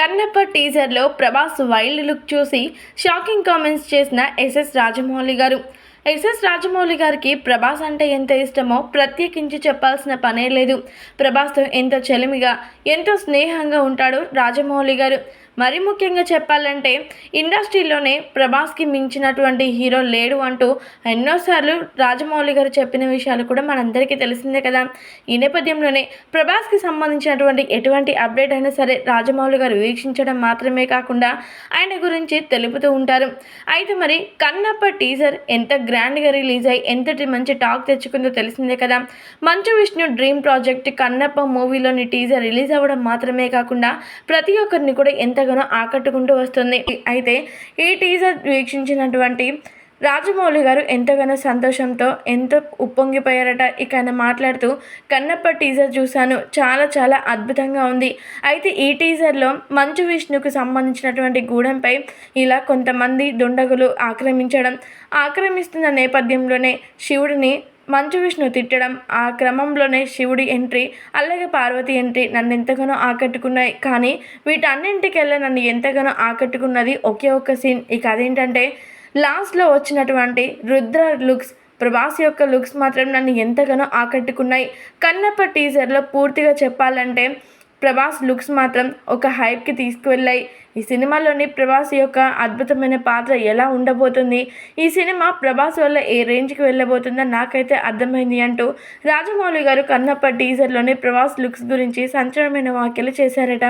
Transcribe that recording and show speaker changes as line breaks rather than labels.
కన్నప్ప టీజర్లో Prabhas wild look చూసి shocking comments చేసిన ఎస్ఎస్ రాజమౌళి గారు. ఎస్ఎస్ రాజమౌళి గారికి ప్రభాస్ అంటే ఎంత ఇష్టమో ప్రత్యేకించి చెప్పాల్సిన పనే లేదు. ప్రభాస్తో ఎంతో చెలిమిగా ఎంతో స్నేహంగా ఉంటాడు రాజమౌళి గారు. మరి ముఖ్యంగా చెప్పాలంటే ఇండస్ట్రీలోనే ప్రభాస్కి మించినటువంటి హీరో లేడు అంటూ ఎన్నోసార్లు రాజమౌళి గారు చెప్పిన విషయాలు కూడా మనందరికీ తెలిసిందే కదా. ఈ నేపథ్యంలోనే ప్రభాస్కి సంబంధించినటువంటి ఎటువంటి అప్డేట్ అయినా సరే రాజమౌళి గారు వీక్షించడం మాత్రమే కాకుండా ఆయన గురించి తెలుపుతూ ఉంటారు. అయితే మరి కన్నప్ప టీజర్ ఎంత గ్రాండ్గా రిలీజ్ అయ్యి ఎంతటి మంచి టాక్ తెచ్చుకుందో తెలిసిందే కదా. మంచు విష్ణు డ్రీమ్ ప్రాజెక్ట్ కన్నప్ప మూవీలోని టీజర్ రిలీజ్ అవ్వడం మాత్రమే కాకుండా ప్రతి ఒక్కరిని కూడా ఎంతగానో ఆకట్టుకుంటూ వస్తుంది. అయితే ఈ టీజర్ వీక్షించినటువంటి రాజమౌళి గారు ఎంతగానో సంతోషంతో ఎంతో ఉప్పొంగిపోయారట. ఇక ఆయన మాట్లాడుతూ కన్నప్ప టీజర్ చూశాను. చాలా చాలా అద్భుతంగా ఉంది. అయితే ఈ టీజర్లో మంచు విష్ణుకు సంబంధించినటువంటి గూడెంపై ఇలా కొంతమంది దుండగులు ఆక్రమించడం ఆక్రమిస్తున్న నేపథ్యంలోనే శివుడిని మంచు విష్ణు తిట్టడం ఆ క్రమంలోనే శివుడి ఎంట్రీ అలాగే పార్వతి ఎంట్రీ నన్ను ఎంతగానో ఆకట్టుకున్నాయి. కానీ వీటన్నింటికెల్లా నన్ను ఎంతగానో ఆకట్టుకున్నది ఒకే ఒక్క సీన్. ఇక అదేంటంటే లాస్ట్లో వచ్చినటువంటి రుద్ర లుక్స్ ప్రభాస్ యొక్క లుక్స్ మాత్రం నన్ను ఎంతగానో ఆకట్టుకున్నాయి. కన్నప్ప టీజర్లో పూర్తిగా చెప్పాలంటే ప్రభాస్ లుక్స్ మాత్రం ఒక హైప్కి తీసుకువెళ్ళాయి. ఈ సినిమాలోని ప్రభాస్ యొక్క అద్భుతమైన పాత్ర ఎలా ఉండబోతుంది? ఈ సినిమా ప్రభాస్ వల్ల ఏ రేంజ్కి వెళ్ళబోతుందో నాకైతే అర్థమైంది అంటూ రాజమౌళి గారు కన్నప్ప టీజర్లోని ప్రభాస్ లుక్స్ గురించి సంచలనమైన వ్యాఖ్యలు చేశారట.